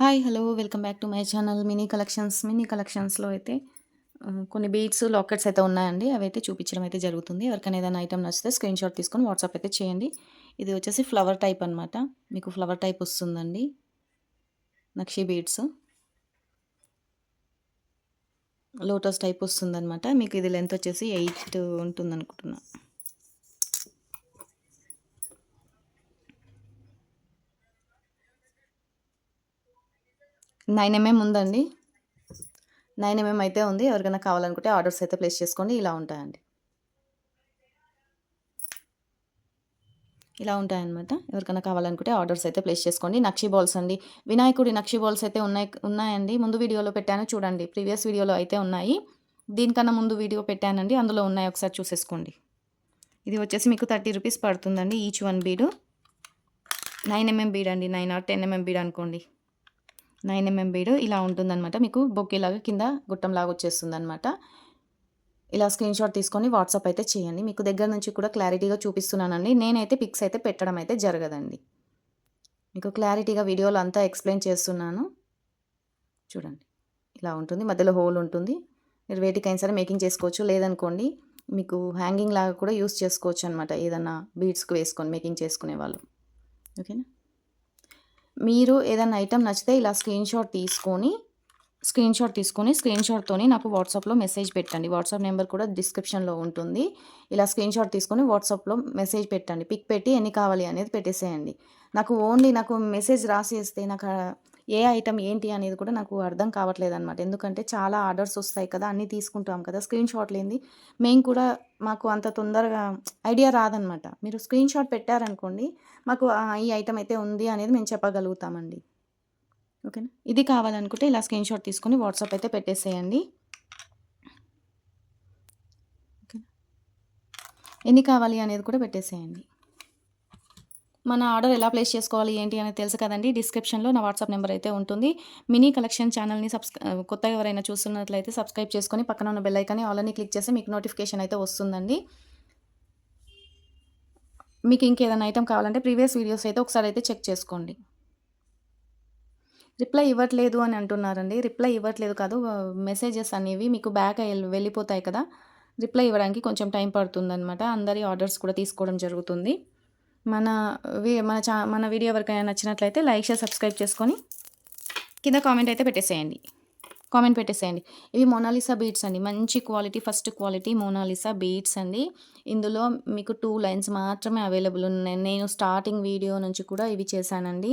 Hi hello welcome back to my channel mini collections. Mini కలెక్షన్స్లో అయితే కొన్ని beads lockets అయితే ఉన్నాయండి. అవి అయితే చూపించడం అయితే జరుగుతుంది. ఎవరికైనా ఏదైనా ఐటమ్ నచ్చితే స్క్రీన్ షాట్ తీసుకొని వాట్సాప్ అయితే చేయండి. ఇది వచ్చేసి ఫ్లవర్ టైప్ అనమాట మీకు ఫ్లవర్ టైప్ వస్తుందండి. నక్షి బీడ్స్ లోటస్ టైప్ వస్తుందన్నమాట. మీకు ఇది లెంత్ వచ్చేసి ఎయిట్ ఉంటుంది అనుకుంటున్నాను నైన్ ఎంఎం ఉందండి. నైన్ ఎంఎం అయితే ఉంది. ఎవరికైనా కావాలనుకుంటే ఆర్డర్స్ అయితే ప్లేస్ చేసుకోండి. ఇలా ఉంటాయండి. ఇలా ఉంటాయన్నమాట. ఎవరికైనా కావాలనుకుంటే ఆర్డర్స్ అయితే ప్లేస్ చేసుకోండి. నక్షి బాల్స్ అండి. వినాయకుడి నక్షి బాల్స్ అయితే ఉన్నాయి ఉన్నాయండి. ముందు వీడియోలో పెట్టాను. చూడండి. ప్రీవియస్ వీడియోలో అయితే ఉన్నాయి. దీనికన్నా ముందు వీడియో పెట్టానండి. అందులో ఉన్నాయి. ఒకసారి చూసేసుకోండి. ఇది వచ్చేసి మీకు థర్టీ రూపీస్ పడుతుందండి each one bead. Nine MM bead అండి. Nine or ten MM bead అనుకోండి. నైన్ ఎంఎం బీడు ఇలా ఉంటుందన్నమాట. మీకు బొక్కేలాగా కింద గుట్టంలాగా వచ్చేస్తుంది అనమాట ఇలా స్క్రీన్ షాట్ తీసుకొని వాట్సాప్ అయితే చేయండి. మీకు దగ్గర నుంచి కూడా క్లారిటీగా చూపిస్తున్నానండి. నేనైతే పిక్స్ అయితే పెట్టడం అయితే జరగదండి. మీకు క్లారిటీగా వీడియోలో అంతా ఎక్స్ప్లెయిన్ చేస్తున్నాను. చూడండి. ఇలా ఉంటుంది. మధ్యలో హోల్ ఉంటుంది. మీరు వేటికైనా సరే మేకింగ్ చేసుకోవచ్చు. లేదనుకోండి మీకు హ్యాంగింగ్ లాగా కూడా యూస్ చేసుకోవచ్చు అనమాట ఏదన్నా బీడ్స్కి వేసుకొని మేకింగ్ చేసుకునే వాళ్ళు. ఓకేనా? మీరు ఏదైనా ఐటెం నచ్చితే ఇలా స్క్రీన్ షాట్ తీసుకొని స్క్రీన్ షాట్ తీసుకొని స్క్రీన్ షాట్తోని నాకు వాట్సాప్లో మెసేజ్ పెట్టండి. వాట్సాప్ నెంబర్ కూడా డిస్క్రిప్షన్లో ఉంటుంది. ఇలా స్క్రీన్ షాట్ తీసుకొని వాట్సాప్లో మెసేజ్ పెట్టండి. పిక్ పెట్టి ఎన్ని కావాలి అనేది పెట్టేసేయండి. నాకు ఓన్లీ నాకు మెసేజ్ రాసేస్తే నాకు ఏ ఐటమ్ ఏంటి అనేది కూడా నాకు అర్థం కావట్లేదు అనమాట ఎందుకంటే చాలా ఆర్డర్స్ వస్తాయి కదా అన్నీ తీసుకుంటాం కదా స్క్రీన్ షాట్ లేనిది మేము కూడా మాకు అంత తొందరగా ఐడియా రాదనమాట మీరు స్క్రీన్ షాట్ పెట్టారనుకోండి మాకు ఈ ఐటమ్ అయితే ఉంది అనేది మేము చెప్పగలుగుతామండి. ఓకేనా? ఇది కావాలనుకుంటే ఇలా స్క్రీన్ షాట్ తీసుకొని వాట్సాప్ అయితే పెట్టేసేయండి. ఓకేనా? ఎన్ని కావాలి అనేది కూడా పెట్టేసేయండి. మన ఆర్డర్ ఎలా ప్లేస్ చేసుకోవాలి ఏంటి అనేది తెలుసు కదండి. డిస్క్రిప్షన్లో నా వాట్సాప్ నెంబర్ అయితే ఉంటుంది. మినీ కలెక్షన్ ఛానల్ని సబ్స్క్రై కొత్తగా ఎవరైనా చూస్తున్నట్లయితే సబ్స్క్రైబ్ చేసుకొని పక్కన ఉన్న బెల్ ఐకాన్ని ఆల్రెడీ క్లిక్ చేస్తే మీకు నోటిఫికేషన్ అయితే వస్తుందండి. మీకు ఇంకేదైనా ఐటమ్ కావాలంటే ప్రీవియస్ వీడియోస్ అయితే ఒకసారి అయితే చెక్ చేసుకోండి. రిప్లై ఇవ్వట్లేదు అని అంటున్నారండి. రిప్లై ఇవ్వట్లేదు కాదు మెసేజెస్ అనేవి మీకు బ్యాక్ వెళ్ళిపోతాయి కదా. రిప్లై ఇవ్వడానికి కొంచెం టైం పడుతుందన్నమాట. అందరి ఆర్డర్స్ కూడా తీసుకోవడం జరుగుతుంది. మన మన చా మన వీడియో ఎవరికైనా నచ్చినట్లయితే లైక్ షేర్ సబ్స్క్రైబ్ చేసుకొని కింద కామెంట్ అయితే పెట్టేసేయండి. కామెంట్ పెట్టేసేయండి. ఇవి మోనాలిసా బీట్స్ అండి. మంచి quality first quality Mona Lisa beads అండి. ఇందులో మీకు టూ లైన్స్ మాత్రమే అవైలబుల్ ఉన్నాయి. నేను స్టార్టింగ్ వీడియో నుంచి కూడా ఇవి చేశానండి.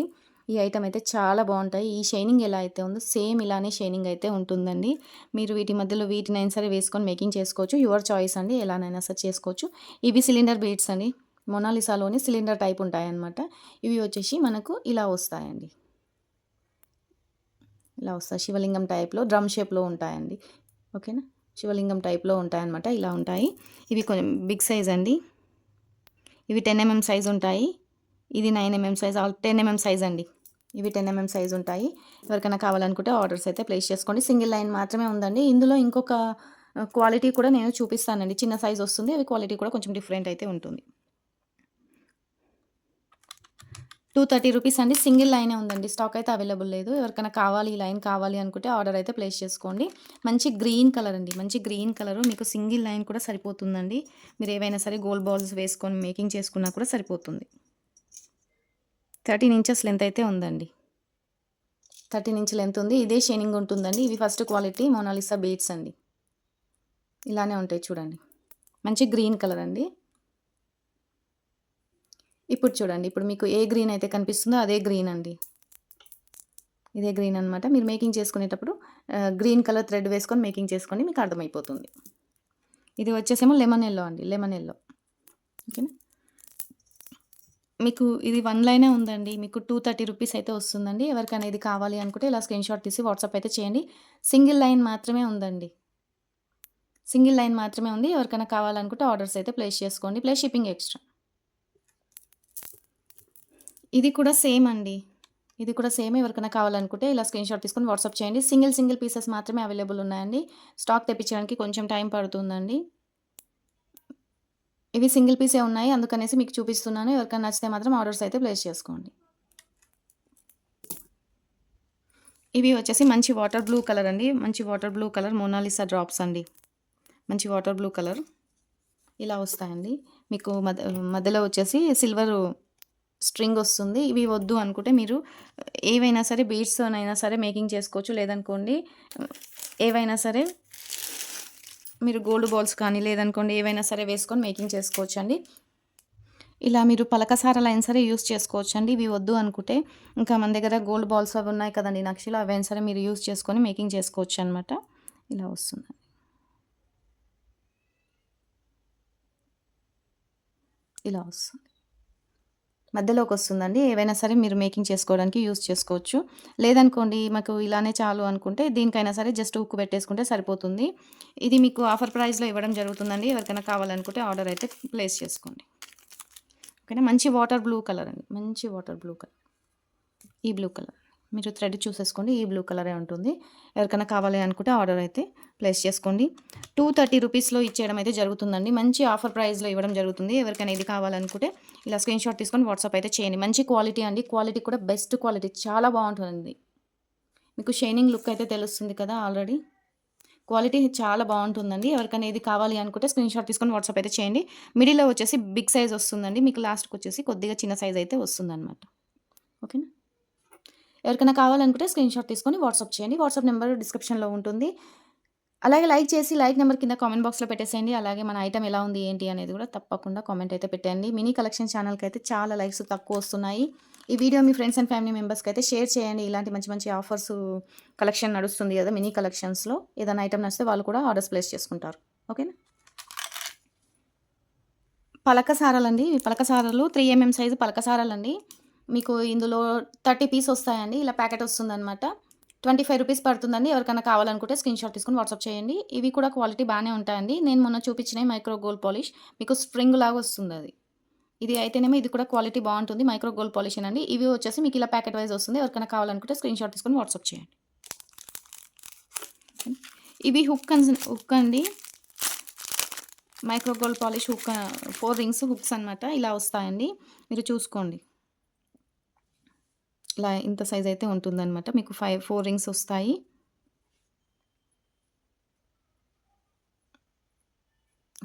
ఈ ఐటమ్ అయితే చాలా బాగుంటాయి. ఈ షైనింగ్ ఎలా అయితే ఉందో సేమ్ ఇలానే షైనింగ్ అయితే ఉంటుందండి. మీరు వీటి మధ్యలో వీటినైనా సరే వేసుకొని మేకింగ్ చేసుకోవచ్చు. యువర్ చాయిస్ అండి. ఎలానైనా సరే చేసుకోవచ్చు. ఇవి సిలిండర్ బీట్స్ అండి. మొనాలిసాలోని సిలిండర్ టైప్ ఉంటాయన్నమాట. ఇవి వచ్చేసి మనకు ఇలా వస్తాయండి. ఇలా వస్తాయి. శివలింగం టైప్లో డ్రమ్ షేప్లో ఉంటాయండి. ఓకేనా? శివలింగం టైప్లో ఉంటాయన్నమాట. ఇలా ఉంటాయి. ఇవి కొంచెం బిగ్ సైజ్ అండి. ఇవి టెన్ ఎంఎం సైజ్ ఉంటాయి. ఇది nine MM size all ten MM size అండి. ఇవి టెన్ ఎంఎం సైజ్ ఉంటాయి. ఎవరికైనా కావాలనుకుంటే ఆర్డర్స్ అయితే ప్లేస్ చేసుకోండి. సింగిల్ లైన్ మాత్రమే ఉందండి. ఇందులో ఇంకొక క్వాలిటీ కూడా నేను చూపిస్తానండి. చిన్న సైజ్ వస్తుంది. అవి క్వాలిటీ కూడా కొంచెం డిఫరెంట్ అయితే ఉంటుంది. టూ థర్టీ రూపీస్ అండి. సింగిల్ లైనే ఉందండి. స్టాక్ అయితే అవైలబుల్ లేదు. ఎవరికైనా కావాలి ఈ లైన్ కావాలి అనుకుంటే ఆర్డర్ అయితే ప్లేస్ చేసుకోండి. మంచి గ్రీన్ కలర్ అండి. మంచి గ్రీన్ కలర్. మీకు సింగిల్ లైన్ కూడా సరిపోతుందండి. మీరు ఏవైనా సరే గోల్డ్ బాల్స్ వేసుకొని మేకింగ్ చేసుకున్నా కూడా సరిపోతుంది. థర్టీన్ ఇంచెస్ లెంత్ అయితే ఉందండి. థర్టీన్ ఇంచ్ లెంత్ ఉంది. ఇదే షైనింగ్ ఉంటుందండి. ఇవి ఫస్ట్ క్వాలిటీ మోనాలిసా బీట్స్ అండి. ఇలానే ఉంటాయి చూడండి. మంచి గ్రీన్ కలర్ అండి. ఇప్పుడు చూడండి. ఇప్పుడు మీకు ఏ గ్రీన్ అయితే కనిపిస్తుందో అదే గ్రీన్ అండి. ఇదే గ్రీన్ అనమాట మీరు మేకింగ్ చేసుకునేటప్పుడు గ్రీన్ కలర్ థ్రెడ్ వేసుకొని మేకింగ్ చేసుకోండి మీకు అర్థమైపోతుంది. ఇది వచ్చేసేమో లెమన్ ఎల్లో అండి. Lemon yellow. ఓకేనా? మీకు ఇది వన్ లైనే ఉందండి. మీకు టూ థర్టీ రూపీస్ అయితే వస్తుందండి. ఎవరికైనా ఇది కావాలి అనుకుంటే ఇలా స్క్రీన్ షాట్ తీసి వాట్సాప్ అయితే చేయండి. సింగిల్ లైన్ మాత్రమే ఉందండి. సింగిల్ లైన్ మాత్రమే ఉంది. ఎవరికైనా కావాలనుకుంటే ఆర్డర్స్ అయితే ప్లేస్ చేసుకోండి. Plus shipping extra. ఇది కూడా సేమ్ అండి. ఇది కూడా సేమ్ ఎవరికైనా కావాలనుకుంటే ఇలా స్క్రీన్ షాట్ తీసుకొని వాట్సాప్ చేయండి. సింగిల్ సింగిల్ పీసెస్ మాత్రమే అవైలబుల్ ఉన్నాయండి. స్టాక్ తెప్పించడానికి కొంచెం టైం పడుతుందండి. ఇవి సింగిల్ పీసే ఉన్నాయి. అందుకనేసి మీకు చూపిస్తున్నాను. ఎవరికైనా నచ్చితే మాత్రం ఆర్డర్స్ అయితే ప్లేస్ చేసుకోండి. ఇవి వచ్చేసి మంచి వాటర్ బ్లూ కలర్ అండి. మంచి water blue colour Mona Lisa drops అండి. మంచి వాటర్ బ్లూ కలర్. ఇలా వస్తాయండి. మీకు మధ్య మధ్యలో వచ్చేసి సిల్వర్ స్ట్రింగ్ వస్తుంది. ఇవి వద్దు అనుకుంటే మీరు ఏవైనా సరే బీడ్స్తోనైనా అయినా సరే మేకింగ్ చేసుకోవచ్చు. లేదనుకోండి ఏవైనా సరే మీరు గోల్డ్ బాల్స్ కానీ లేదనుకోండి ఏవైనా సరే వేసుకొని మేకింగ్ చేసుకోవచ్చు అండి ఇలా మీరు పలకసారాలు అయినా సరే యూస్ చేసుకోవచ్చు అండి ఇవి వద్దు అనుకుంటే ఇంకా మన దగ్గర గోల్డ్ బాల్స్ అవి ఉన్నాయి కదండి నక్షలు అవి అయినా సరే మీరు యూస్ చేసుకొని మేకింగ్ చేసుకోవచ్చు అనమాట ఇలా వస్తుంది. ఇలా వస్తుంది. మధ్యలోకి వస్తుందండి ఏవైనా సరే మీరు మేకింగ్ చేసుకోవడానికి యూస్ చేసుకోవచ్చు. లేదనుకోండి మాకు ఇలానే చాలు అనుకుంటే దీనికైనా సరే జస్ట్ ఉక్కు పెట్టేసుకుంటే సరిపోతుంది. ఇది మీకు ఆఫర్ ప్రైస్లో ఇవ్వడం జరుగుతుందండి. ఎవరికైనా కావాలనుకుంటే ఆర్డర్ అయితే ప్లేస్ చేసుకోండి. ఓకేనా? మంచి వాటర్ బ్లూ కలర్ అండి. మంచి వాటర్ బ్లూ కలర్. ఈ బ్లూ కలర్. మీరు థ్రెడ్ చూసేసుకోండి ఈ బ్లూ కలరే ఉంటుంది. ఎవరికైనా కావాలి అనుకుంటే ఆర్డర్ అయితే ప్లేస్ చేసుకోండి. టూ థర్టీ రూపీస్లో ఇచ్చేయడం అయితే జరుగుతుందండి. మంచి ఆఫర్ ప్రైస్లో ఇవ్వడం జరుగుతుంది. ఎవరికైనా ఇది కావాలనుకుంటే ఇలా స్క్రీన్ షాట్ తీసుకొని వాట్సాప్ అయితే చేయండి. మంచి క్వాలిటీ అండి. క్వాలిటీ కూడా బెస్ట్ క్వాలిటీ. చాలా బాగుంటుంది మీకు షైనింగ్ లుక్ అయితే తెలుస్తుంది కదా ఆల్రెడీ. క్వాలిటీ చాలా బాగుంటుందండి. ఎవరికైనా ఇది కావాలి అనుకుంటే స్క్రీన్ షాట్ తీసుకొని వాట్సాప్ అయితే చేయండి. మిడిల్లో వచ్చేసి బిగ్ సైజ్ వస్తుందండి. మీకు లాస్ట్కి వచ్చేసి కొద్దిగా చిన్న సైజ్ అయితే వస్తుందన్నమాట. ఓకేనా? ఎవరికైనా కావాలనుకుంటే స్క్రీన్ షాట్ తీసుకొని వాట్సాప్ చేయండి. వాట్సాప్ నెంబర్ డిస్క్రిప్షన్లో ఉంటుంది. అలాగే లైక్ చేసి లైక్ నెంబర్ కింద కామెంట్ బాక్స్లో పెట్టేసేయండి. అలాగే మన ఐటమ్ ఎలా ఉంది ఏంటి అనేది కూడా తప్పకుండా కామెంట్ అయితే పెట్టండి. మినీ కలెక్షన్ ఛానల్కి అయితే చాలా లైక్స్ తక్కువ వస్తున్నాయి. ఈ వీడియో మీ ఫ్రెండ్స్ అండ్ ఫ్యామిలీ మెంబర్స్కి అయితే షేర్ చేయండి. ఇలాంటి మంచి మంచి ఆఫర్స్ కలెక్షన్ నడుస్తుంది కదా మినీ కలెక్షన్స్లో ఏదైనా ఐటమ్ నచ్చితే వాళ్ళు కూడా ఆర్డర్స్ ప్లేస్ చేసుకుంటారు. ఓకేనా పలకసారాలండి పలకసారాలు త్రీ ఎంఎం సైజు పలకసారాలండి మీకు ఇందులో థర్టీ పీస్ వస్తాయండి. ఇలా ప్యాకెట్ వస్తుందన్నమాట. ట్వంటీ ఫైవ్ రూపీస్ పడుతుందండి. ఎవరికైనా కావాలనుకుంటే స్క్రీన్ షాట్ తీసుకుని వాట్సాప్ చేయండి. ఇవి కూడా క్వాలిటీ బాగానే ఉంటాయండి. నేను మొన్న చూపించిన మైక్రో గోల్డ్ పాలిష్. మీకు స్ప్రింగ్ లాగా వస్తుంది అది. ఇది అయితేనేమో ఇది కూడా క్వాలిటీ బాగుంటుంది. మైక్రో గోల్డ్ పాలిష్ అండి ఇవి వచ్చేసి మీకు ఇలా ప్యాకెట్ వైజ్ వస్తుంది. ఎవరికైనా కావాలనుకుంటే స్క్రీన్ షాట్ తీసుకుని వాట్సాప్ చేయండి. ఇవి హుక్ హుక్ అండి. Micro gold polish hook four rings hooks అనమాట ఇలా వస్తాయండి. మీరు చూసుకోండి. ఇలా ఇంత సైజ్ అయితే ఉంటుందన్నమాట. మీకు ఫైవ్ ఫోర్ రింగ్స్ వస్తాయి.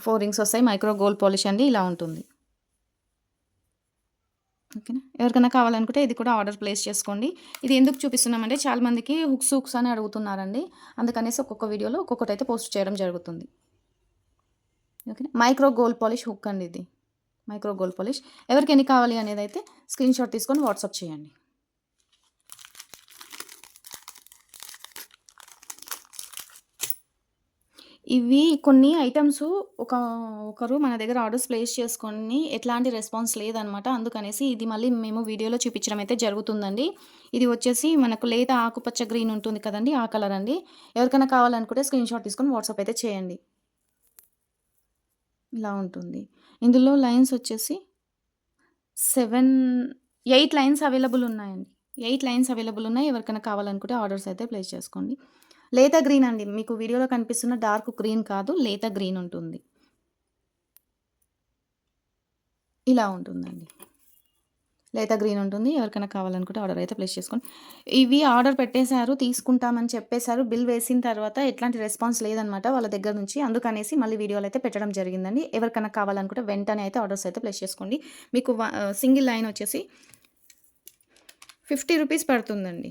ఫోర్ రింగ్స్ వస్తాయి. మైక్రో గోల్డ్ పాలిష్ అండి ఇలా ఉంటుంది. ఓకేనా? ఎవరికైనా కావాలనుకుంటే ఇది కూడా ఆర్డర్ ప్లేస్ చేసుకోండి. ఇది ఎందుకు చూపిస్తున్నామంటే చాలామందికి హుక్స్ హుక్స్ అని అడుగుతున్నారండి. అందుకనేసి ఒక్కొక్క వీడియోలో ఒక్కొక్కటి అయితే పోస్ట్ చేయడం జరుగుతుంది. ఓకేనా? మైక్రో గోల్డ్ పాలిష్ హుక్ అండి ఇది. Micro gold polish. ఎవరికి ఎన్ని కావాలి అనేది అయితే స్క్రీన్ షాట్ తీసుకొని వాట్సాప్ చేయండి. ఇవి కొన్ని ఐటమ్స్ ఒక ఒకరు మన దగ్గర ఆర్డర్స్ ప్లేస్ చేసుకొని ఎట్లాంటి రెస్పాన్స్ లేదనమాట. అందుకనేసి ఇది మళ్ళీ మేము వీడియోలో చూపించడం అయితే జరుగుతుందండి. ఇది వచ్చేసి మనకు లేత ఆకుపచ్చ గ్రీన్ ఉంటుంది కదండి ఆ కలర్ అండి. ఎవరికైనా కావాలనుకుంటే స్క్రీన్ షాట్ తీసుకొని వాట్సాప్ అయితే చేయండి. ఇలా ఉంటుంది. ఇందులో లైన్స్ వచ్చేసి సెవెన్ ఎయిట్ లైన్స్ అవైలబుల్ ఉన్నాయండి. ఎయిట్ లైన్స్ అవైలబుల్ ఉన్నాయి. ఎవరికైనా కావాలనుకుంటే ఆర్డర్స్ అయితే ప్లేస్ చేసుకోండి. లేత గ్రీన్ అండి. మీకు వీడియోలో కనిపిస్తున్న డార్క్ గ్రీన్ కాదు లేత గ్రీన్ ఉంటుంది. ఇలా ఉంటుందండి. లేత గ్రీన్ ఉంటుంది. ఎవరికైనా కావాలనుకుంటే ఆర్డర్ అయితే ప్లేస్ చేసుకోండి. ఇవి ఆర్డర్ పెట్టేశారు తీసుకుంటామని చెప్పేశారు. బిల్ వేసిన తర్వాత ఎట్లాంటి రెస్పాన్స్ లేదనమాట వాళ్ళ దగ్గర నుంచి. అందుకనేసి మళ్ళీ వీడియోలు అయితే పెట్టడం జరిగిందండి. ఎవరికైనా కావాలనుకుంటే వెంటనే అయితే ఆర్డర్స్ అయితే ప్లేస్ చేసుకోండి. మీకు సింగిల్ లైన్ వచ్చేసి ఫిఫ్టీ రూపీస్ పడుతుందండి.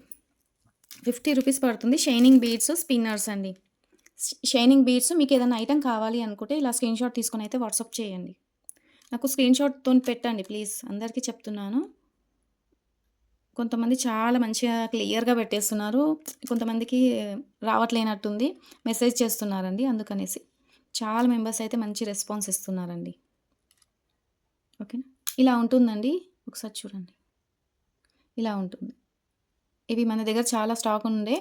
ఫిఫ్టీ రూపీస్ పడుతుంది. షైనింగ్ బీడ్స్ స్పిన్నర్స్ అండి. షైనింగ్ బీడ్స్ మీకు ఏదైనా ఐటెం కావాలి అనుకుంటే ఇలా స్క్రీన్ షాట్ తీసుకొని అయితే వాట్సాప్ చేయండి. నాకు స్క్రీన్ షాట్తో పెట్టండి ప్లీజ్. అందరికీ చెప్తున్నాను. కొంతమంది చాలా మంచిగా క్లియర్గా పెట్టేస్తున్నారు. కొంతమందికి రావట్లేనట్టుంది. మెసేజ్ చేస్తున్నారండి అందుకనేసి. చాలా మెంబర్స్ అయితే మంచి రెస్పాన్స్ ఇస్తున్నారండి. ఓకేనా? ఇలా ఉంటుందండి. ఒకసారి చూడండి. ఇలా ఉంటుంది. ఇవి మన దగ్గర చాలా స్టాక్ ఉండే.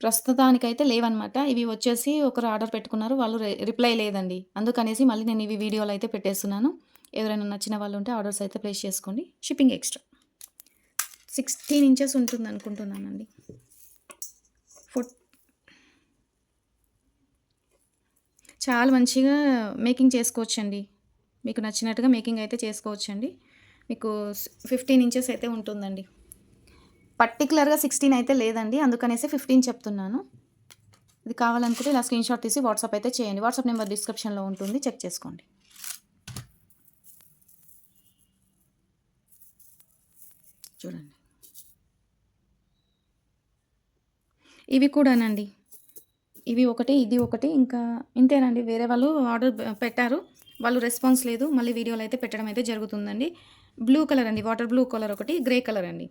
ప్రస్తుతానికైతే లేవన్నమాట. ఇవి వచ్చేసి ఒకరు ఆర్డర్ పెట్టుకున్నారు. వాళ్ళు రిప్లై లేదండి. అందుకనేసి మళ్ళీ నేను ఇవి వీడియోలు అయితే పెట్టేస్తున్నాను. ఎవరైనా నచ్చిన వాళ్ళు ఉంటే ఆర్డర్స్ అయితే ప్లేస్ చేసుకోండి. Shipping extra. సిక్స్టీన్ ఇంచెస్ ఉంటుంది అనుకుంటున్నానండి ఫుట్ చాలా మంచిగా మేకింగ్ చేసుకోవచ్చండి. మీకు నచ్చినట్టుగా మేకింగ్ అయితే చేసుకోవచ్చండి. మీకు ఫిఫ్టీన్ ఇంచెస్ అయితే ఉంటుందండి. పర్టికులర్గా సిక్స్టీన్ అయితే లేదండి. అందుకనేసి ఫిఫ్టీన్ చెప్తున్నాను. ఇది కావాలనుకుంటే ఇలా స్క్రీన్ షాట్ తీసి వాట్సాప్ అయితే చేయండి. వాట్సాప్ నెంబర్ డిస్క్రిప్షన్లో ఉంటుంది. చెక్ చేసుకోండి. చూడండి. ఇవి కూడానండి. ఇవి ఒకటి ఇది ఒకటి ఇంకా ఇంతేనండి. వేరే వాళ్ళు ఆర్డర్ పెట్టారు. వాళ్ళు రెస్పాన్స్ లేదు. మళ్ళీ వీడియోలు అయితే పెట్టడం అయితే జరుగుతుందండి. బ్లూ కలర్ అండి. వాటర్ బ్లూ కలర్ ఒకటి గ్రే కలర్ అండి.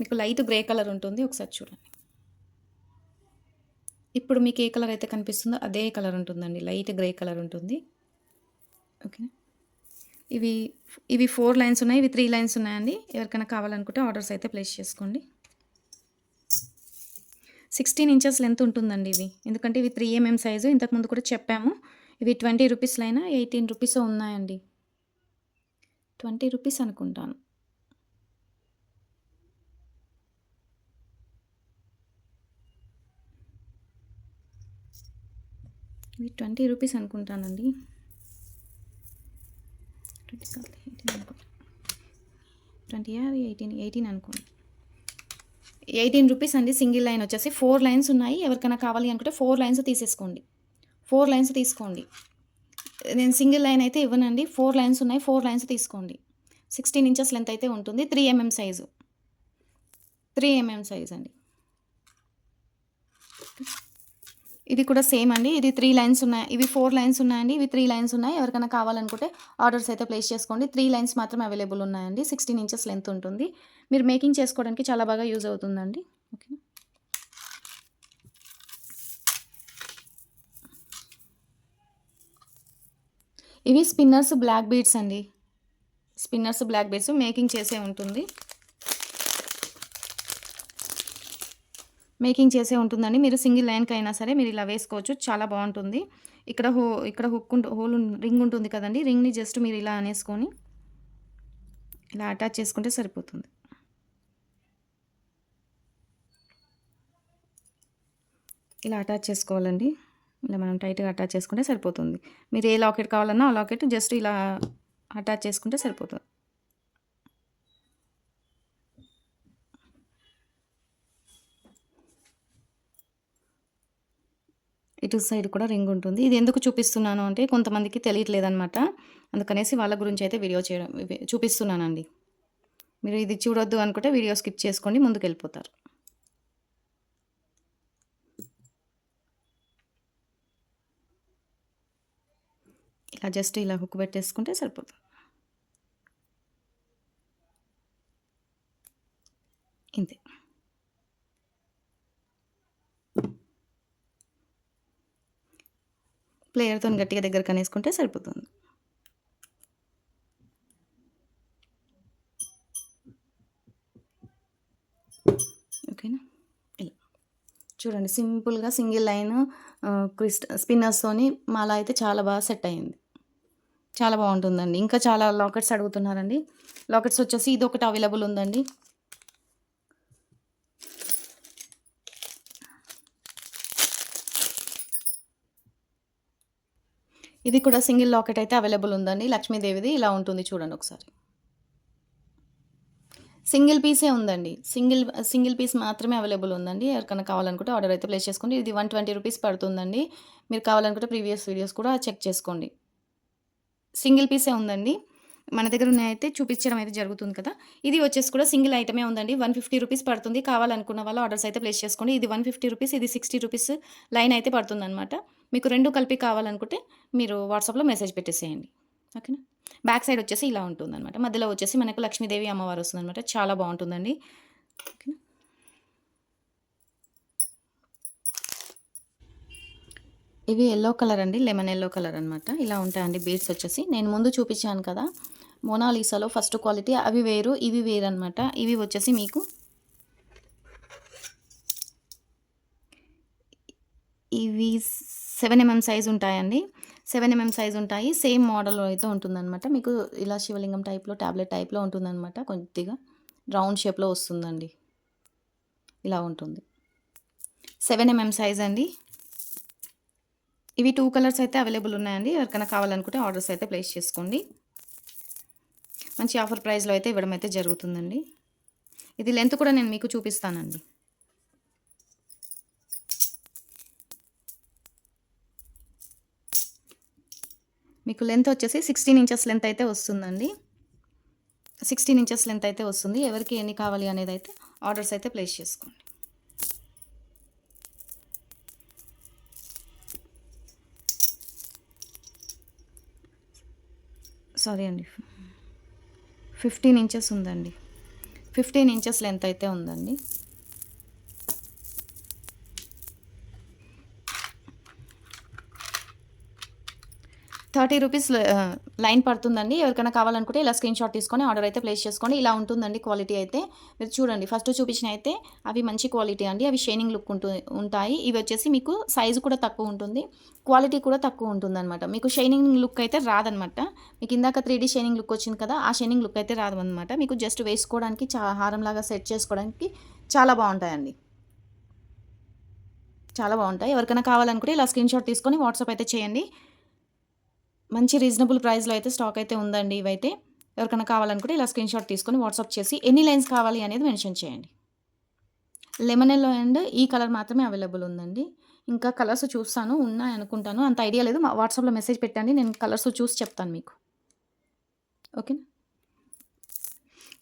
మీకు లైట్ గ్రే కలర్ ఉంటుంది ఒకసారి చూడండి. ఇప్పుడు మీకు ఏ కలర్ అయితే కనిపిస్తుందో అదే కలర్ ఉంటుందండి లైట్ గ్రే కలర్ ఉంటుంది. ఓకే. ఇవి ఇవి ఫోర్ లైన్స్ ఉన్నాయి ఇవి త్రీ లైన్స్ ఉన్నాయండి. ఎవరికైనా కావాలనుకుంటే ఆర్డర్స్ అయితే ప్లేస్ చేసుకోండి. సిక్స్టీన్ ఇంచెస్ లెంత్ ఉంటుందండి ఇవి. ఎందుకంటే ఇవి త్రీ ఎంఎం సైజు ఇంతకుముందు కూడా చెప్పాము. ఇవి ట్వంటీ రూపీస్లైనా ఎయిటీన్ రూపీస్ ఉన్నాయండి. ట్వంటీ రూపీస్ అనుకుంటాను. ఇవి ట్వంటీ రూపీస్ అనుకుంటానండి. ట్వంటీ కాదు ఎయిటీన్ అనుకుంటా ట్వంటీ ఎయిటీన్ ఎయిటీన్ అనుకోండి ఎయిటీన్ రూపీస్ అండి సింగిల్ లైన్ వచ్చేసి. ఫోర్ లైన్స్ ఉన్నాయి ఎవరికైనా కావాలి అనుకుంటే ఫోర్ లైన్స్ తీసేసుకోండి. ఫోర్ లైన్స్ తీసుకోండి. నేను సింగిల్ లైన్ అయితే ఇవ్వనండి. ఫోర్ లైన్స్ ఉన్నాయి ఫోర్ లైన్స్ తీసుకోండి. సిక్స్టీన్ ఇంచెస్ లెంత్ అయితే ఉంటుంది. Three MM size. Three MM size అండి. ఇది కూడా సేమ్ అండి. ఇది త్రీ లైన్స్ ఉన్నాయి. ఇవి ఫోర్ లైన్స్ ఉన్నాయండి. ఇవి త్రీ లైన్స్ ఉన్నాయి. ఎవరికైనా కావాలనుకుంటే ఆర్డర్స్ అయితే ప్లేస్ చేసుకోండి. త్రీ లైన్స్ మాత్రం అవైలబుల్ ఉన్నాయండి. సిక్స్టీన్ ఇంచెస్ లెంత్ ఉంటుంది. మీరు మేకింగ్ చేసుకోవడానికి చాలా బాగా యూజ్ అవుతుందండి. ఓకే ఇవి స్పిన్నర్స్ బ్లాక్ బీడ్స్ అండి. స్పిన్నర్స్ బ్లాక్ బీడ్స్ మేకింగ్ చేసే ఉంటుంది. మేకింగ్ చేసే ఉంటుందండి. మీరు సింగిల్ లైన్కి అయినా సరే మీరు ఇలా వేసుకోవచ్చు. చాలా బాగుంటుంది. ఇక్కడ హో ఇక్కడ హుక్ ఉంటు హోల్ రింగ్ ఉంటుంది కదండి. రింగ్ని జస్ట్ మీరు ఇలా అనేసుకొని ఇలా అటాచ్ చేసుకుంటే సరిపోతుంది. ఇలా అటాచ్ చేసుకోవాలండి. ఇలా మనం టైట్గా అటాచ్ చేసుకుంటే సరిపోతుంది. మీరు ఏ లాకెట్ కావాలన్నా ఆ లాకెట్ జస్ట్ ఇలా అటాచ్ చేసుకుంటే సరిపోతుంది. ఇటు సైడ్ కూడా రింగ్ ఉంటుంది. ఇది ఎందుకు చూపిస్తున్నాను అంటే కొంతమందికి తెలియట్లేదనమాట అందుకనేసి వాళ్ళ గురించి అయితే వీడియో చేయడం చూపిస్తున్నానండి. మీరు ఇది చూడొద్దు అనుకుంటే వీడియో స్కిప్ చేసుకోండి ముందుకు వెళ్ళిపోతారు ఇలా జస్ట్ ఇలా హుక్ పెట్టేసుకుంటే సరిపోతుంది. ఇంతే. ప్లేయర్తో గట్టిగా దగ్గర కనేసుకుంటే సరిపోతుంది. ఓకేనా? ఇలా. చూడండి సింపుల్గా సింగిల్ లైన్ క్రిస్ట్ స్పిన్నర్స్తోని మాల అయితే చాలా బాగా సెట్ అయింది. చాలా బాగుంటుందండి. ఇంకా చాలా లాకెట్స్ అడుగుతున్నారండి. లాకెట్స్ వచ్చేసి ఇది ఒకటి అవైలబుల్ ఉందండి. ఇది కూడా సింగిల్ లాకెట్ అయితే అవైలబుల్ ఉందండి. లక్ష్మీదేవిది ఇలా ఉంటుంది చూడండి ఒకసారి. సింగిల్ పీసే ఉందండి. సింగిల్ సింగిల్ పీస్ మాత్రమే అవైలబుల్ ఉందండి. ఎవరికైనా కావాలనుకుంటే ఆర్డర్ అయితే ప్లేస్ చేసుకోండి. ఇది వన్ ట్వంటీ రూపీస్ పడుతుందండి. మీరు కావాలనుకుంటే ప్రీవియస్ వీడియోస్ కూడా చెక్ చేసుకోండి. సింగిల్ పీసే ఉందండి. మన దగ్గర ఉన్నాయైతే అయితే చూపించడం అయితే జరుగుతుంది కదా. ఇది వచ్చేసి కూడా సింగిల్ ఐటమే ఉందండి. వన్ ఫిఫ్టీ రూపీస్ పడుతుంది. కావాలనుకున్న వాళ్ళు ఆర్డర్స్ అయితే ప్లేస్ చేసుకోండి. ఇది వన్ ఫిఫ్టీ రూపీస్ ఇది సిక్స్టీ రూపీస్ లైన్ అయితే పడుతుంది అనమాట మీకు రెండు కలిపి కావాలనుకుంటే మీరు వాట్సాప్లో మెసేజ్ పెట్టేసేయండి. ఓకేనా? బ్యాక్ సైడ్ వచ్చేసి ఇలా ఉంటుందన్నమాట. మధ్యలో వచ్చేసి మనకు లక్ష్మీదేవి అమ్మవారు వస్తుంది అనమాట చాలా బాగుంటుందండి. ఓకేనా? ఇవి ఎల్లో కలర్ అండి. లెమన్ ఎల్లో కలర్ అనమాట ఇలా ఉంటాయండి బీడ్స్ వచ్చేసి. నేను ముందు చూపించాను కదా మోనాలీసాలో ఫస్ట్ క్వాలిటీ. అవి వేరు ఇవి వేరు అనమాట ఇవి వచ్చేసి మీకు ఇవి సెవెన్ ఎంఎం సైజ్ ఉంటాయండి. సెవెన్ ఎంఎం సైజ్ ఉంటాయి. సేమ్ మోడల్ అయితే ఉంటుందన్నమాట. మీకు ఇలా శివలింగం టైప్లో ట్యాబ్లెట్ టైప్లో ఉంటుందన్నమాట. కొద్దిగా రౌండ్ షేప్లో వస్తుందండి. ఇలా ఉంటుంది. సెవెన్ ఎంఎం సైజ్ అండి. ఇవి టూ కలర్స్ అయితే అవైలబుల్ ఉన్నాయండి. ఎవరికైనా కావాలనుకుంటే ఆర్డర్స్ అయితే ప్లేస్ చేసుకోండి. మంచి ఆఫర్ ప్రైస్లో అయితే ఇవ్వడం అయితే జరుగుతుందండి. ఇది లెంత్ కూడా నేను మీకు చూపిస్తానండి. మీకు లెంత్ వచ్చేసి సిక్స్టీన్ ఇంచెస్ లెంత్ అయితే వస్తుందండి. సిక్స్టీన్ ఇంచెస్ లెంత్ అయితే వస్తుంది. ఎవరికి ఎన్ని కావాలి అనేది అయితే ఆర్డర్స్ అయితే ప్లేస్ చేసుకోండి. సారీ అండి. ఫిఫ్టీన్ ఇంచెస్ ఉందండి. ఫిఫ్టీన్ ఇంచెస్ లెంత్ అయితే ఉందండి. థర్టీ రూపీస్ లైన్ పడుతుందండి. ఎవరికైనా కావాలనుకుంటే ఇలా స్క్రీన్ షాట్ తీసుకొని ఆర్డర్ అయితే ప్లేస్ చేసుకోండి. ఇలా ఉంటుందండి క్వాలిటీ అయితే. మీరు చూడండి ఫస్ట్ చూపించిన అయితే అవి మంచి క్వాలిటీ అండి. అవి షైనింగ్ లుక్ ఉంటు ఉంటాయి. ఇవి వచ్చేసి మీకు సైజు కూడా తక్కువ ఉంటుంది. క్వాలిటీ కూడా తక్కువ ఉంటుందన్నమాట. మీకు షైనింగ్ లుక్ అయితే రాదనమాట మీకు ఇందాక త్రీ డీ షైనింగ్ లుక్ వచ్చింది కదా ఆ షైనింగ్ లుక్ అయితే రాదనమాట మీకు జస్ట్ వేసుకోవడానికి చా హారంలాగా సెట్ చేసుకోవడానికి చాలా బాగుంటాయండి. చాలా బాగుంటాయి. ఎవరికైనా కావాలనుకుంటే ఇలా స్క్రీన్ షాట్ తీసుకొని వాట్సాప్ అయితే చేయండి. మంచి రీజనబుల్ ప్రైస్లో అయితే స్టాక్ అయితే ఉందండి ఇవైతే. ఎవరికైనా కావాలనుకుంటే ఇలా స్క్రీన్ షాట్ తీసుకొని వాట్సాప్ చేసి ఎన్ని లైన్స్ కావాలి అనేది మెన్షన్ చేయండి. లెమన్ ఎల్లో అండ్ ఈ కలర్ మాత్రమే అవైలబుల్ ఉందండి. ఇంకా కలర్స్ చూస్తాను ఉన్నాయి అనుకుంటాను. అంత ఐడియా లేదు. మా వాట్సాప్లో మెసేజ్ పెట్టండి నేను కలర్స్ చూసి చెప్తాను మీకు. ఓకేనా?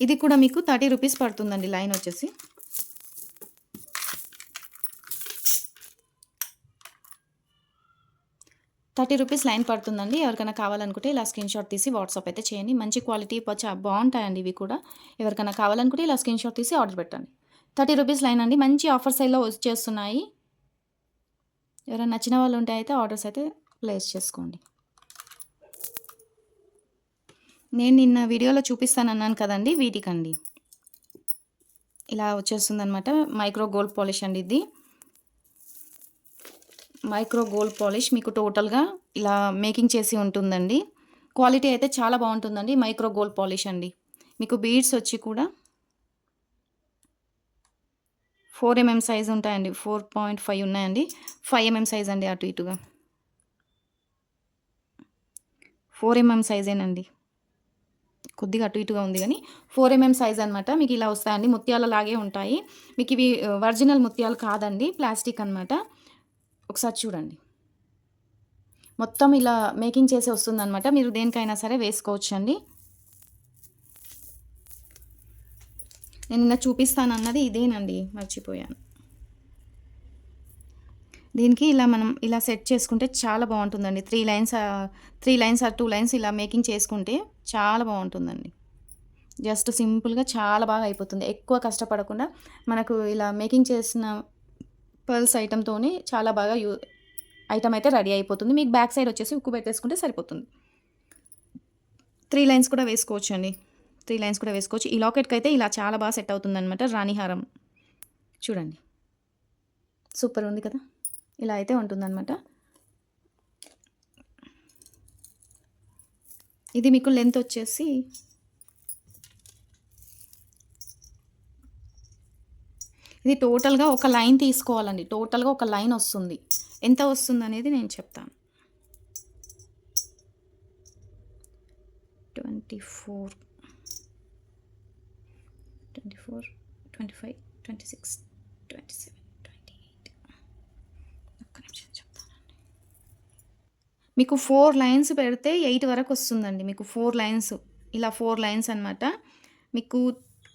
ఇది కూడా మీకు థర్టీ రూపీస్ పడుతుందండి లైన్ వచ్చేసి. థర్టీ రూపీస్ లైన్ పడుతుందండి. ఎవరికైనా కావాలనుకుంటే ఇలా స్క్రీన్ షాట్ తీసి వాట్సాప్ అయితే చేయండి. మంచి క్వాలిటీ చా బాగుంటాయండి ఇవి కూడా. ఎవరికైనా కావాలనుకుంటే ఇలా స్క్రీన్ షాట్ తీసి ఆర్డర్ పెట్టండి. థర్టీ రూపీస్ లైన్ అండి. మంచి ఆఫర్ సైడ్లో వచ్చేస్తున్నాయి. ఎవరైనా నచ్చిన వాళ్ళు ఉంటే అయితే ఆర్డర్స్ అయితే ప్లేస్ చేసుకోండి. నేను నిన్న వీడియోలో చూపిస్తాను అన్నాను కదండి వీటికండి. ఇలా వచ్చేస్తుంది అనమాట మైక్రో గోల్డ్ పాలిష్ అండి ఇది. మైక్రో గోల్డ్ పాలిష్ మీకు టోటల్గా ఇలా మేకింగ్ చేసి ఉంటుందండి. క్వాలిటీ అయితే చాలా బాగుంటుందండి మైక్రో గోల్డ్ పాలిష్ అండి. మీకు బీడ్స్ వచ్చి కూడా ఫోర్ ఎంఎం సైజ్ ఉంటాయండి. ఫోర్ పాయింట్ ఫైవ్ ఉన్నాయండి. ఫైవ్ ఎంఎం సైజ్ అండి అటు ఇటుగా. ఫోర్ ఎంఎం సైజేనండి. కొద్దిగా అటు ఇటుగా ఉంది కానీ ఫోర్ ఎంఎం సైజ్ అనమాట మీకు ఇలా వస్తాయండి. ముత్యాల లాగే ఉంటాయి. మీకు ఇవి ఒరిజినల్ ముత్యాలు కాదండి. ప్లాస్టిక్ అనమాట ఒకసారి చూడండి. మొత్తం ఇలా మేకింగ్ చేసి వస్తుందన్నమాట. మీరు దేనికైనా సరే వేసుకోవచ్చు అండి నేను నిన్న చూపిస్తాను అన్నది ఇదేనండి. మర్చిపోయాను. దీనికి ఇలా మనం ఇలా సెట్ చేసుకుంటే చాలా బాగుంటుందండి. Three lines three lines or two lines ఇలా మేకింగ్ చేసుకుంటే చాలా బాగుంటుందండి. జస్ట్ సింపుల్గా చాలా బాగా అయిపోతుంది. ఎక్కువ కష్టపడకుండా మనకు ఇలా మేకింగ్ చేసిన పర్ల్స్ ఐటెంతోనే చాలా బాగా యూ ఐటమ్ అయితే రెడీ అయిపోతుంది. మీకు బ్యాక్ సైడ్ వచ్చేసి ఉక్కు పెట్టేసుకుంటే సరిపోతుంది. త్రీ లైన్స్ కూడా వేసుకోవచ్చు అండి త్రీ లైన్స్ కూడా వేసుకోవచ్చు. ఈ లాకెట్కి అయితే ఇలా చాలా బాగా సెట్ అవుతుంది అనమాట రాణిహారం. చూడండి. సూపర్ ఉంది కదా? ఇలా అయితే ఉంటుందన్నమాట. ఇది మీకు లెంత్ వచ్చేసి ఇది టోటల్గా ఒక లైన్ తీసుకోవాలండి. టోటల్గా ఒక లైన్ వస్తుంది. ఎంత వస్తుంది అనేది నేను చెప్తాను. Twenty four twenty four twenty five twenty six twenty seven twenty eight ఒక్క నిమిషం చెప్తానండి. మీకు ఫోర్ లైన్స్ పెడితే ఎయిట్ వరకు వస్తుందండి మీకు ఫోర్ లైన్స్ ఇలా ఫోర్ లైన్స్ అనమాట మీకు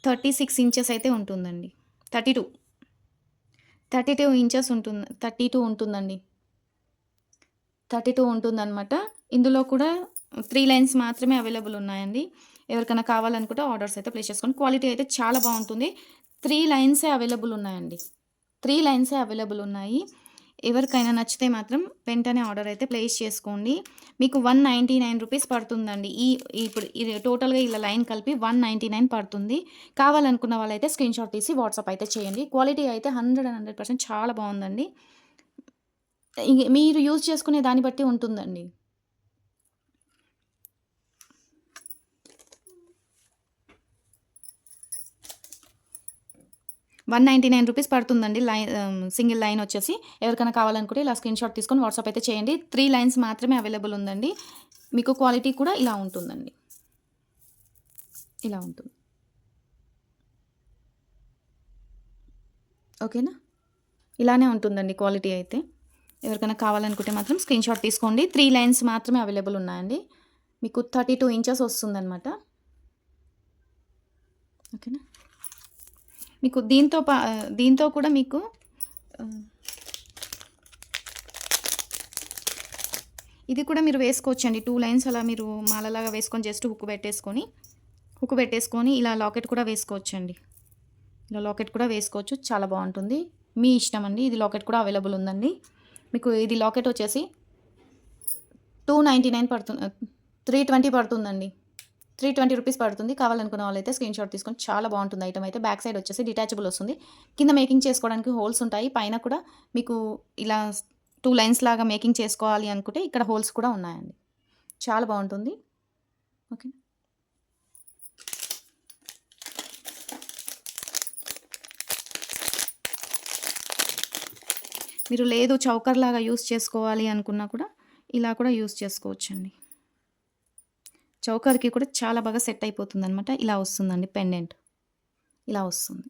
థర్టీ సిక్స్ ఇంచెస్ అయితే ఉంటుందండి. Thirty two thirty two inches ఉంటుంది థర్టీ టూ ఉంటుందండి. థర్టీ టూ ఉంటుందన్నమాట. ఇందులో కూడా త్రీ లైన్స్ మాత్రమే అవైలబుల్ ఉన్నాయండి. ఎవరికైనా కావాలనుకుంటే ఆర్డర్స్ అయితే ప్లేస్ చేసుకోండి క్వాలిటీ అయితే చాలా బాగుంటుంది. త్రీ లైన్సే అవైలబుల్ ఉన్నాయండి. త్రీ లైన్సే అవైలబుల్ ఉన్నాయి. ఎవరికైనా నచ్చితే మాత్రం వెంటనే ఆర్డర్ అయితే ప్లేస్ చేసుకోండి. మీకు వన్ నైంటీ నైన్ రూపీస్ పడుతుందండి. ఈ ఇప్పుడు ఇది టోటల్గా ఇలా లైన్ కలిపి వన్ నైంటీ నైన్ పడుతుంది. కావాలనుకున్న వాళ్ళైతే స్క్రీన్ షాట్ తీసి వాట్సాప్ అయితే చేయండి. క్వాలిటీ అయితే హండ్రెడ్ అండ్ హండ్రెడ్ పర్సెంట్ చాలా బాగుందండి. మీరు యూజ్ చేసుకునే దాన్ని బట్టి ఉంటుందండి. వన్ నైంటీ నైన్ రూపీస్ పడుతుందండి లైన్ సింగిల్ లైన్ వచ్చేసి. ఎవరికైనా కావాలనుకుంటే ఇలా స్క్రీన్ షాట్ తీసుకొని వాట్సాప్ అయితే చేయండి. త్రీ లైన్స్ మాత్రమే అవైలబుల్ ఉందండి. మీకు క్వాలిటీ కూడా ఇలా ఉంటుందండి. ఇలా ఉంటుంది. ఓకేనా? ఇలానే ఉంటుందండి క్వాలిటీ అయితే. ఎవరికైనా కావాలనుకుంటే మాత్రం స్క్రీన్ షాట్ తీసుకోండి. త్రీ లైన్స్ మాత్రమే అవైలబుల్ ఉన్నాయండి. మీకు థర్టీ టూ ఇంచెస్ వస్తుందన్నమాట. ఓకేనా? మీకు దీంతో పా దీంతో కూడా మీకు ఇది కూడా మీరు వేసుకోవచ్చండి. టూ లైన్స్ అలా మీరు మాలలాగా వేసుకొని జస్ట్ హుక్ పెట్టేసుకొని హుక్ పెట్టేసుకొని ఇలా లాకెట్ కూడా వేసుకోవచ్చండి. ఇలా లాకెట్ కూడా వేసుకోవచ్చు. చాలా బాగుంటుంది. మీ ఇష్టం అండి. ఇది లాకెట్ కూడా అవైలబుల్ ఉందండి. మీకు ఇది లాకెట్ వచ్చేసి టూ నైంటీ నైన్ పడుతుంది త్రీ ట్వంటీ పడుతుందండి. త్రీ ట్వంటీ రూపీస్ పడుతుంది. కావాలనుకున్న వాళ్ళైతే స్క్రీన్ షాట్ తీసుకొని చాలా బాగుంటుంది. ఐటమ్ అయితే బ్యాక్ సైడ్ వచ్చేసి డిటాచబుల్ వస్తుంది. కింద మేకింగ్ చేసుకోవడానికి హోల్స్ ఉంటాయి. పైన కూడా మీకు ఇలా టూ లైన్స్ లాగా మేకింగ్ చేసుకోవాలి అనుకుంటే ఇక్కడ హోల్స్ కూడా ఉన్నాయండి. చాలా బాగుంటుంది. ఓకే. మీరు లేదు చౌకర్ లాగా యూస్ చేసుకోవాలి అనుకున్నా కూడా ఇలా కూడా యూస్ చేసుకోవచ్చండి. చౌకర్కి కూడా చాలా బాగా సెట్ అయిపోతుంది అనమాట ఇలా వస్తుందండి పెండెంట్. ఇలా వస్తుంది.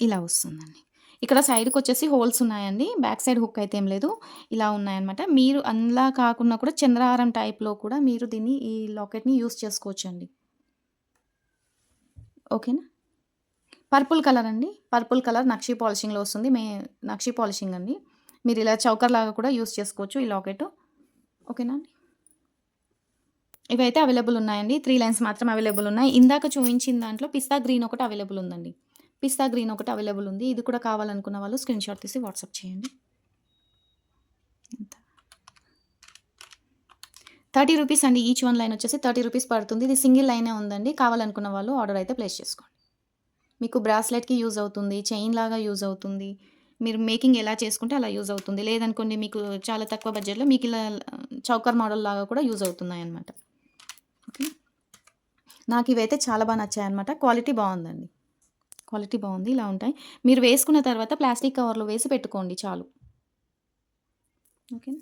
ఇలా వస్తుందండి. ఇక్కడ సైడ్కి వచ్చేసి హోల్స్ ఉన్నాయండి. బ్యాక్ సైడ్ హుక్ అయితే ఏం లేదు. ఇలా ఉన్నాయన్నమాట. మీరు అందులా కాకుండా కూడా చంద్రహారం టైప్లో కూడా మీరు దీన్ని ఈ లాకెట్ని యూస్ చేసుకోవచ్చండి. ఓకేనా? పర్పుల్ కలర్ అండి. పర్పుల్ కలర్ నక్షి పాలిషింగ్లో వస్తుంది. మే నక్షి పాలిషింగ్ అండి. మీరు ఇలా చౌకర్ లాగా కూడా యూస్ చేసుకోవచ్చు ఈ లాకెట్. ఓకేనా అండి? ఇవైతే అవైలబుల్ ఉన్నాయండి. త్రీ లైన్స్ మాత్రం అవైలబుల్ ఉన్నాయి. ఇందాక చూపించిన దాంట్లో పిస్తా గ్రీన్ ఒకటి అవైలబుల్ ఉందండి. పిస్తా గ్రీన్ ఒకటి అవైలబుల్ ఉంది. ఇది కూడా కావాలనుకున్న వాళ్ళు స్క్రీన్ షాట్ తీసి వాట్సాప్ చేయండి. థర్టీ రూపీస్ అండి. ఈచ్ వన్ లైన్ వచ్చేసి థర్టీ రూపీస్ పడుతుంది. ఇది సింగిల్ లైనే ఉందండి. కావాలనుకున్న వాళ్ళు ఆర్డర్ అయితే ప్లేస్ చేసుకోండి. మీకు బ్రాస్లెట్కి యూజ్ అవుతుంది. చైన్ లాగా యూజ్ అవుతుంది. మీరు మేకింగ్ ఎలా చేసుకుంటే అలా యూజ్ అవుతుంది. లేదనుకోండి మీకు చాలా తక్కువ బడ్జెట్లో మీకు ఇలా చౌకర్ మోడల్ లాగా కూడా యూజ్ అవుతున్నాయి అన్నమాట నాకు ఇవైతే చాలా బాగా నచ్చాయి అనమాట క్వాలిటీ బాగుందండి క్వాలిటీ బాగుంది ఇలా ఉంటాయి. మీరు వేసుకున్న తర్వాత ప్లాస్టిక్ కవర్లో వేసి పెట్టుకోండి చాలు. ఓకేనా?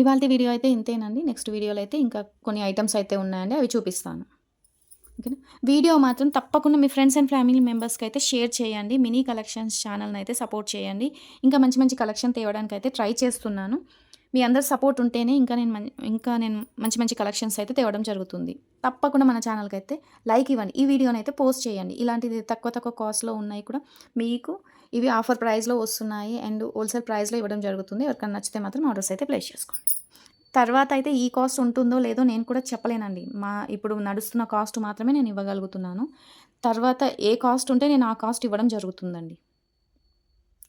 ఇవాళ వీడియో అయితే ఇంతేనండి. నెక్స్ట్ వీడియోలో అయితే ఇంకా కొన్ని ఐటమ్స్ అయితే ఉన్నాయండి అవి చూపిస్తాను. ఓకేనా? వీడియో మాత్రం తప్పకుండా మీ ఫ్రెండ్స్ అండ్ ఫ్యామిలీ మెంబర్స్కి అయితే షేర్ చేయండి. మినీ కలెక్షన్స్ ఛానల్ని అయితే సపోర్ట్ చేయండి. ఇంకా మంచి మంచి కలెక్షన్ తేవడానికి అయితే ట్రై చేస్తున్నాను. మీ అందరి సపోర్ట్ ఉంటేనే ఇంకా నేను మం- ఇంకా నేను మంచి మంచి కలెక్షన్స్ అయితే తేవడం జరుగుతుంది. తప్పకుండా మన ఛానల్కి అయితే లైక్ ఇవ్వండి. ఈ వీడియోని అయితే పోస్ట్ చేయండి. ఇలాంటిది తక్కువ తక్కువ కాస్ట్లో ఉన్నాయి కూడా మీకు ఇవి ఆఫర్ ప్రైస్లో వస్తున్నాయి అండ్ హోల్సేల్ ప్రైస్లో ఇవ్వడం జరుగుతుంది. ఎవరికైనా నచ్చితే మాత్రం ఆర్డర్స్ అయితే ప్లేస్ చేసుకోండి. తర్వాత అయితే ఈ కాస్ట్ ఉంటుందో లేదో నేను కూడా చెప్పలేనండి. మా ఇప్పుడు నడుస్తున్న కాస్ట్ మాత్రమే నేను ఇవ్వగలుగుతున్నాను. తర్వాత ఏ కాస్ట్ ఉంటే నేను ఆ కాస్ట్ ఇవ్వడం జరుగుతుందండి.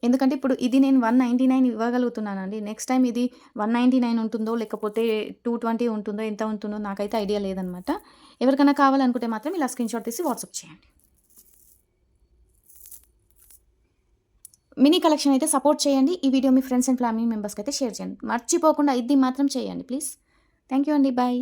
ఎందుకంటే ఇప్పుడు ఇది నేను వన్ నైంటీ నైన్ ఇవ్వగలుగుతున్నానండి. నెక్స్ట్ టైం ఇది వన్ నైంటీ నైన్ ఉంటుందో లేకపోతే టూ ట్వంటీ ఉంటుందో ఎంత ఉంటుందో నాకైతే ఐడియా లేదనమాట. ఎవరికైనా కావాలనుకుంటే మాత్రం ఇలా స్క్రీన్ షాట్ తీసి వాట్సాప్ చేయండి. మినీ కలెక్షన్ అయితే సపోర్ట్ చేయండి. ఈ వీడియో మీ ఫ్రెండ్స్ అండ్ ఫ్యామిలీ మెంబర్స్కి అయితే షేర్ చేయండి. మర్చిపోకుండా ఇది మాత్రం చేయండి ప్లీజ్ థ్యాంక్ యూ అండి. బాయ్